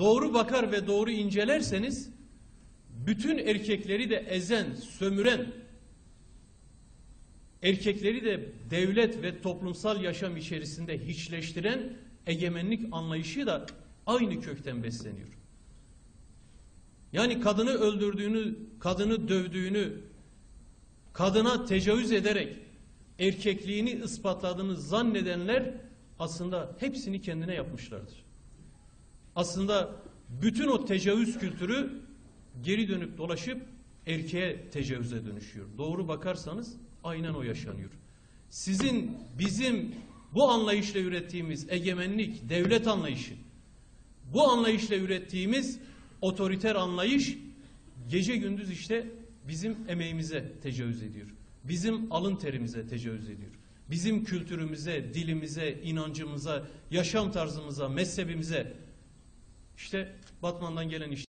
doğru bakar ve doğru incelerseniz bütün erkekleri de ezen, sömüren, erkekleri de devlet ve toplumsal yaşam içerisinde hiçleştiren egemenlik anlayışı da aynı kökten besleniyor. Yani kadını öldürdüğünü, kadını dövdüğünü, kadına tecavüz ederek erkekliğini ispatladığını zannedenler aslında hepsini kendine yapmışlardır. Aslında bütün o tecavüz kültürü geri dönüp dolaşıp erkeğe tecavüze dönüşüyor. Doğru bakarsanız aynen o yaşanıyor. Sizin, bizim bu anlayışla ürettiğimiz egemenlik, devlet anlayışı, bu anlayışla ürettiğimiz otoriter anlayış gece gündüz işte bizim emeğimize tecavüz ediyor. Bizim alın terimize tecavüz ediyor. Bizim kültürümüze, dilimize, inancımıza, yaşam tarzımıza, mezhebimize işte Batman'dan gelen işte